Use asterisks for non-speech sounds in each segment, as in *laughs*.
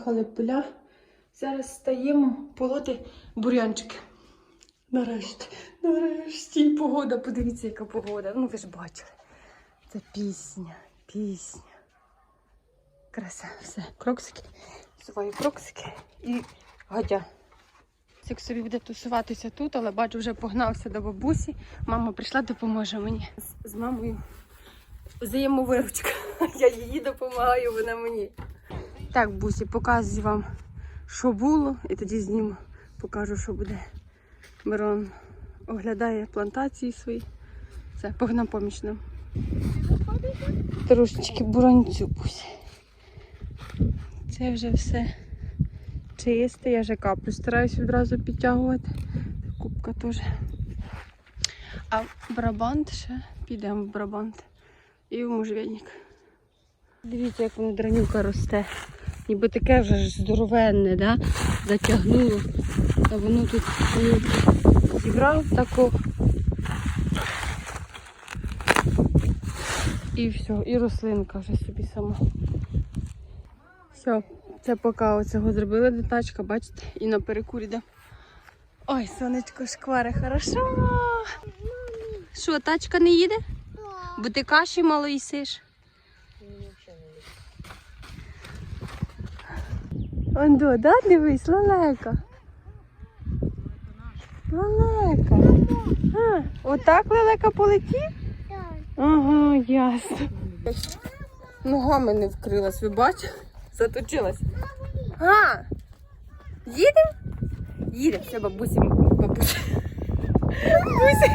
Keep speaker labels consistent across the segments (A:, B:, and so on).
A: об'їхали поля. Зараз стаємо полоти бурянчики. Нарешті, нарешті погода. Подивіться, яка погода. Ну ви ж бачили. Це пісня, пісня. Краса, все. Кроксики. Свої кроксики і гадя. Цик собі буде тусуватися тут, але бачу, вже погнався до бабусі. Мама прийшла, допоможе мені. З, мамою взаємовиручка. *laughs* Я їй допомагаю, вона мені. Так, бусі, показую вам, що було, і тоді зніму, покажу, що буде. Мирон оглядає плантації свої. Це погнав поміч нам. Трошечки буранцю бусі. Це вже все чисте, я вже каплю стараюсь відразу підтягувати. Кубка теж. А в Брабант ще підемо в Брабант. І в можжевельник. Дивіться, як воно дранюка росте. Ніби таке вже ж здоровенне, да? затягнуло. А воно тут зібрав таку. І все, і рослинка вже собі сама. Все, це поки оцього зробили до тачка, бачите, і на перекурі йде. Ой, сонечко шкваре, хорошо. Що, тачка не їде? Бо ти каші мало їсиш. Ондо, да, дивись, лелека. Лелека. А, отак лелека полетів? Ага, ясно. Ногами не вкрилась, ви бачите? Заточилась. А, їдемо? Їдемо, все, бабусі, бабусі. Бабусі.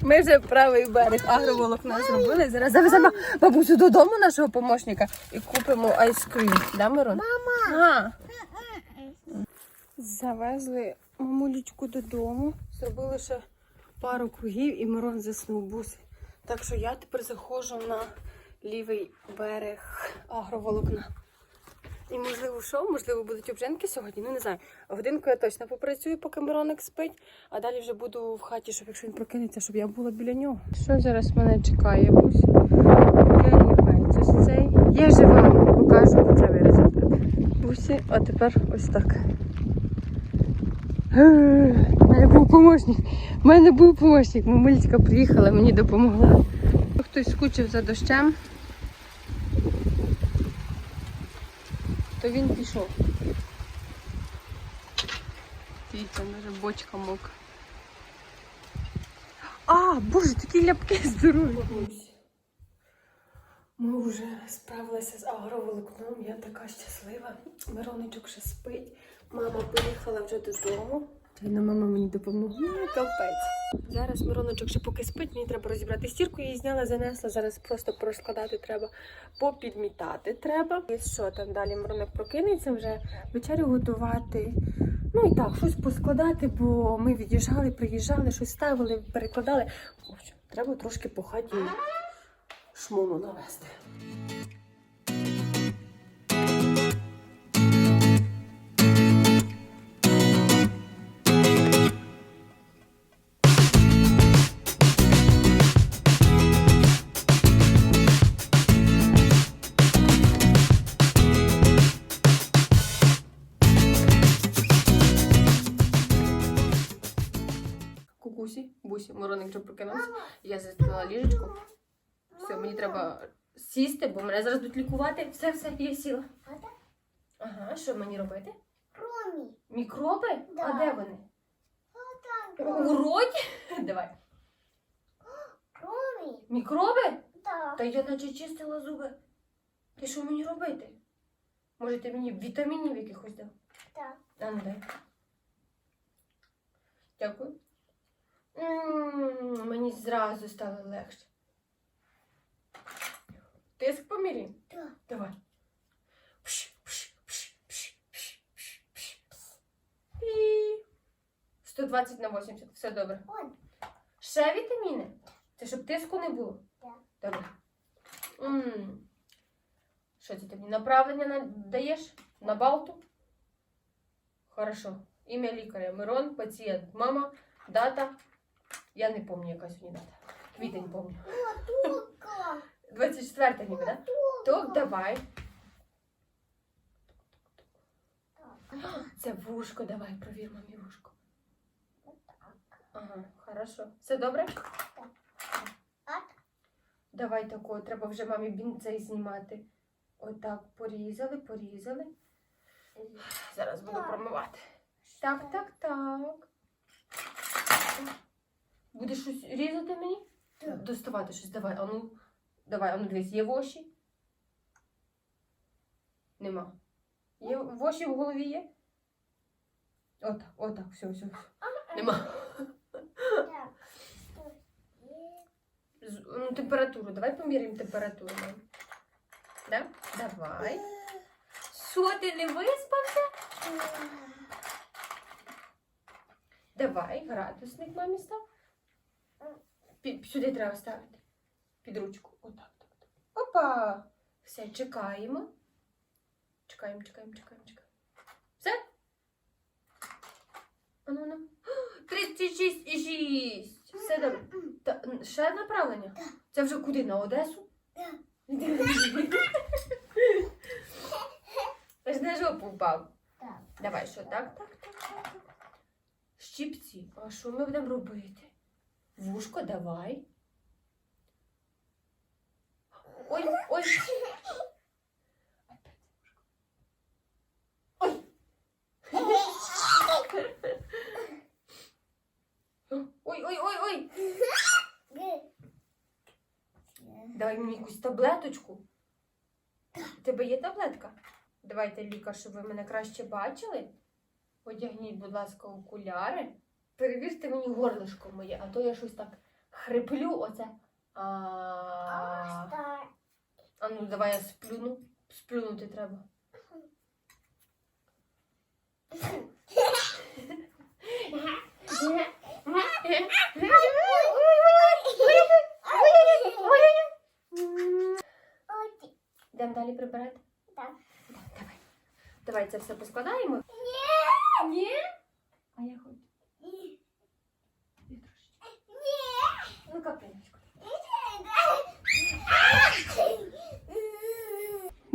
A: Ми вже правий берег агроволокна зробили. Зараз завеземо бабусю додому нашого помощника і купимо айскрім. Да, Мирон? Мама! Завезли мамулечку додому, зробили ще пару кругів і Мирон заснув буси. Так що я тепер заходжу на лівий берег агроволокна. І можливо, що? Можливо, будуть обженки сьогодні. Ну не знаю. Годинку я точно попрацюю, поки Мироник спить, а далі вже буду в хаті, щоб якщо він прокинеться, щоб я була біля нього. Що зараз мене чекає, Бусь? Я не це ж цей. Я же вам покажу кінцевий результат. Бусі, а тепер ось так. У мене був помощник. У мене був помощник. Мамульська приїхала, мені допомогла. Хтось скучив за дощем. То він пішов. Дивіться, може бочка мок. А, боже, такі ляпки здорові. Ми вже справилися з агроволокном, я така щаслива. Мироничок ще спить. Мама поїхала вже додому. Тайна мама мені допомогла, капець. Зараз Мироночок ще поки спить, мені треба розібрати стірку, її зняла, занесла. Зараз просто порозкладати треба, попідмітати треба. І що там далі Миронок прокинеться вже вечерю готувати. Ну і так, щось поскладати, бо ми від'їжджали, приїжджали, щось ставили, перекладали. Треба трошки по хаті шмону навести. Бусі, мороник вже прокинувся. Я застила ліжечко. Все, мені треба сісти, бо мене зараз будуть лікувати. Все, все, я сіла. Ага, що мені робити?
B: Ромі. *laughs*
A: Мікроби?
B: Да.
A: А де вони? У роті? Давай.
B: Ромі.
A: Мікроби?
B: Так.
A: Та я наче чистила зуби. Ти що мені робити? Може, ти мені вітамінів якихось дав?
B: Так.
A: А ну дай. Дякую. М, Мені зразу стало легше. Тиск поміряй?
B: Так.
A: Давай. Пш, пш, пш, пш, пш, пш, пш. І 120 на 80. Все добре.
B: От.
A: Ще вітаміни? Це щоб тиску не було?
B: Так.
A: Добре. М. Що це тобі? Направлення даєш? На балту? Хорошо. Ім'я лікаря. Мирон, пацієнт, мама, дата. Я не пам'ятаю, яка сьогодні дата. Квітень пам'ятаю.
B: Тука.
A: 24 ніби, так? Да? То давай. Це вушко, давай провір мамі вушко. Ага, хорошо. Все добре? Давай тако, треба вже мамі бін цей знімати. Отак, порізали, порізали. Зараз буду промивати. Так, так, так. Будеш щось різати мені?
B: Так.
A: Доставати щось, давай, ану. Давай, ану дивись, є воші? Нема. Є воші в голові є? Отак, отак, все, все. все. Нема.
B: Так.
A: Ну, температуру. Давай поміряємо температуру. Да? Давай. Що, ти не виспався? Давай, градусник мамі став. Сюди треба ставити. Під ручку. Отак, так, так. Опа! Все, чекаємо. Чекаємо, чекаємо, чекаємо, чекаємо. Все? Ану, ну. 36,6. *gasps* Все добре. Та, ще направлення? Це вже куди? На Одесу?
B: Так.
A: Аж *laughs* на жопу впав.
B: Так.
A: Давай, що так, так, так, так. так. Щіпці. А що ми будемо робити? Вушко, давай. Ой, ой. Ой. Ой, ой, ой, ой. Дай мені якусь таблеточку. У тебе є таблетка? Давайте, лікар, щоб ви мене краще бачили. Одягніть, будь ласка, окуляри. Перевірте мені горлишко моє, а то я щось так хриплю, оце. А, а ну, давай я сплюну. Сплюнути треба. Йдемо далі прибирати?
B: Так.
A: Так, давай. Давай це все поскладаємо. Ні! Ні? А я хочу. Я трошечки. Ну, капелечку.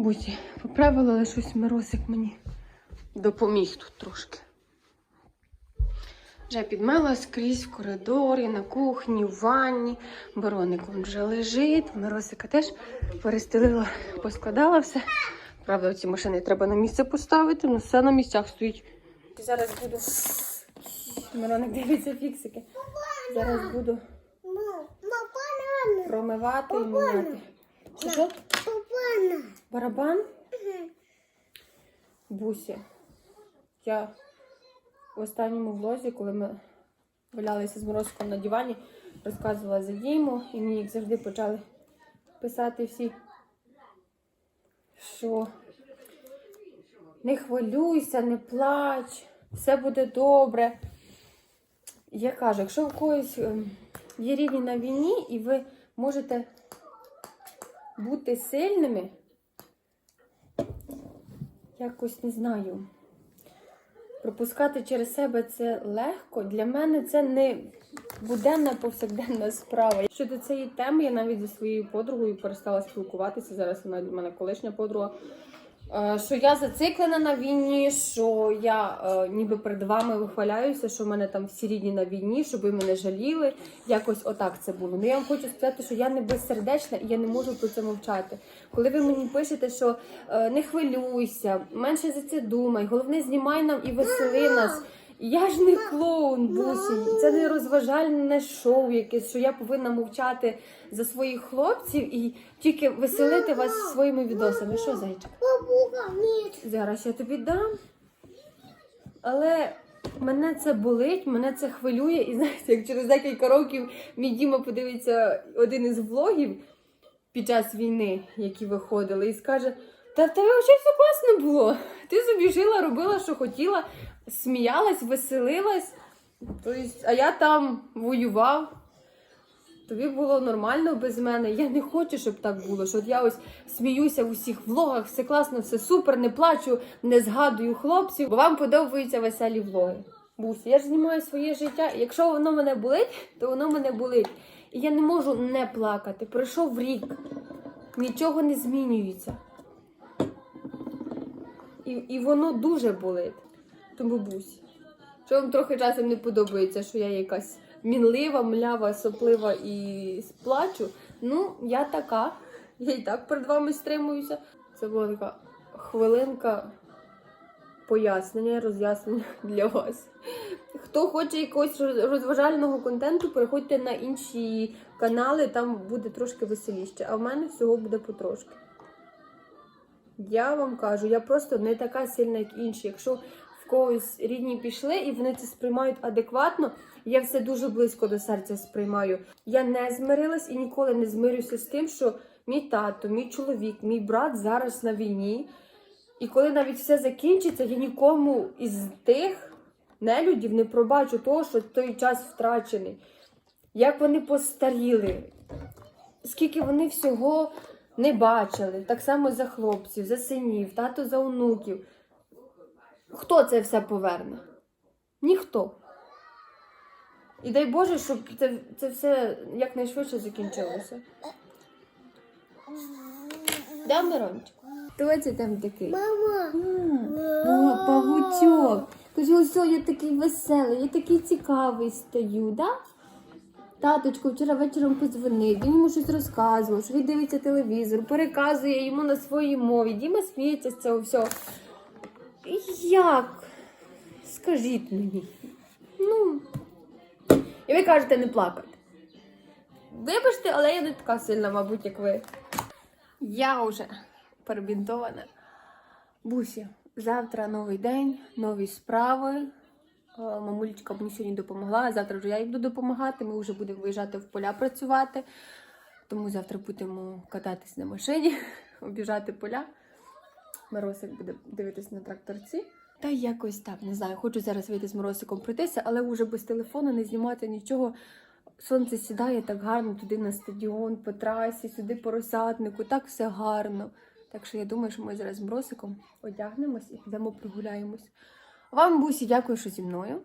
A: Буті, поправила, але щось Миросик мені допоміг тут трошки. Вже підмила скрізь в коридорі, на кухні, в ванні. Бароник он вже лежить. Миросика теж перестелила, поскладала все. Правда, ці машини треба на місце поставити, але все на місцях стоїть. Зараз буду. Мироник дивиться фіксики. Зараз буду промивати і міняти. Що? Що? Барабан? Бусі. Я в останньому влозі, коли ми валялися з Морозком на дивані, розказувала за Діму, і мені як завжди почали писати всі, що не хвилюйся, не плач, все буде добре. Я кажу, якщо у когось ем, є рідні на війні, і ви можете бути сильними, якось не знаю. Пропускати через себе це легко. Для мене це не буденна повсякденна справа. Щодо цієї теми, я навіть зі своєю подругою перестала спілкуватися. Зараз вона для мене колишня подруга. Е, Що я зациклена на війні, що я е, ніби перед вами вихваляюся, що в мене там всі рідні на війні, щоб ви мене жаліли. Якось отак це було. Ну я вам хочу сказати, що я не безсердечна і я не можу про це мовчати. Коли ви мені пишете, що е, не хвилюйся, менше за це думай, головне знімай нам і весели нас. Я ж не клоун, бусі, це не розважальне шоу якесь, що я повинна мовчати за своїх хлопців і тільки веселити вас своїми відосами. Що, зайчик? Зараз я тобі дам. Але мене це болить, мене це хвилює. І знаєте, як через декілька років мій Діма подивиться один із влогів під час війни, які виходили, і скаже: Та в тебе взагалі все класно було. Ти собі жила, робила, що хотіла, сміялась, веселилась. Тобто, а я там воював. Тобі було нормально без мене. Я не хочу, щоб так було. Що от я ось сміюся в усіх влогах, все класно, все супер, не плачу, не згадую хлопців, бо вам подобаються веселі влоги. Бусі, я ж знімаю своє життя. Якщо воно мене болить, то воно мене болить. І я не можу не плакати. Пройшов рік, нічого не змінюється. І, і воно дуже болить. Тому бабусі. Що вам трохи часом не подобається, що я якась мінлива, млява, соплива і сплачу. Ну, я така. Я і так перед вами стримуюся. Це була така хвилинка пояснення, роз'яснення для вас. Хто хоче якогось розважального контенту, переходьте на інші канали, там буде трошки веселіше. А в мене всього буде потрошки. Я вам кажу, я просто не така сильна, як інші. Якщо когось рідні пішли і вони це сприймають адекватно, я все дуже близько до серця сприймаю. Я не змирилась і ніколи не змирюся з тим, що мій тато, мій чоловік, мій брат зараз на війні. І коли навіть все закінчиться, я нікому із тих нелюдів не пробачу того, що той час втрачений. Як вони постаріли, скільки вони всього не бачили. Так само за хлопців, за синів, тато за онуків. Хто це все поверне? Ніхто. І дай Боже, щоб це, це все якнайшвидше закінчилося. Да, Мирончик? Хто це там такий?
B: Мама.
A: О, павучок. Каже, ось я такий веселий, я такий цікавий стою, да? Таточко вчора вечором подзвонив, він йому щось розказував, що він дивиться телевізор, переказує йому на своїй мові. Діма сміється з цього всього. Як? Скажіть мені. Ну. І ви кажете не плакати. Вибачте, але я не така сильна, мабуть, як ви. Я вже перебінтована. Бусі, завтра новий день, нові справи. Е, Мамулечка мені сьогодні допомогла, а завтра вже я їй буду допомагати. Ми вже будемо виїжджати в поля працювати. Тому завтра будемо кататись на машині, *laughs* обіжати поля. Миросик буде дивитись на тракторці. Та якось так, не знаю. Хочу зараз вийти з Моросиком пройтися, але вже без телефону не знімати нічого. Сонце сідає так гарно туди на стадіон, по трасі, сюди по розсаднику, так все гарно. Так що я думаю, що ми зараз з Мросиком одягнемось і підемо прогуляємось. Вам, Бусі, дякую, що зі мною.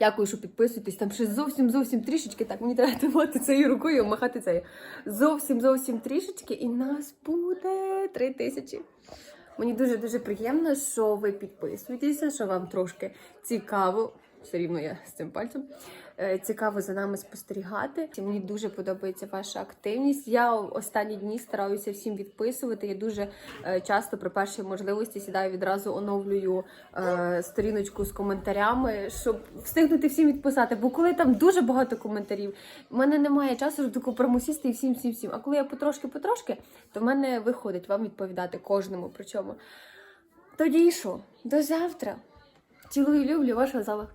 A: Дякую, що підписуєтесь. Там ще зовсім зовсім трішечки. Так, мені треба тримати цією рукою, махати цією. Зовсім зовсім трішечки, і нас буде три тисячі. Мені дуже дуже приємно, що ви підписуєтеся, що вам трошки цікаво. Все рівно я з цим пальцем. Е, Цікаво за нами спостерігати. Мені дуже подобається ваша активність. Я останні дні стараюся всім відписувати. Я дуже е, часто при першій можливості сідаю відразу оновлюю е, сторіночку з коментарями, щоб встигнути всім відписати. Бо коли там дуже багато коментарів, в мене немає часу щоб таку промусісти і всім, всім, всім. А коли я потрошки-потрошки, то в мене виходить вам відповідати кожному. Причому тоді що? До завтра. Цілую, люблю, ваша зала.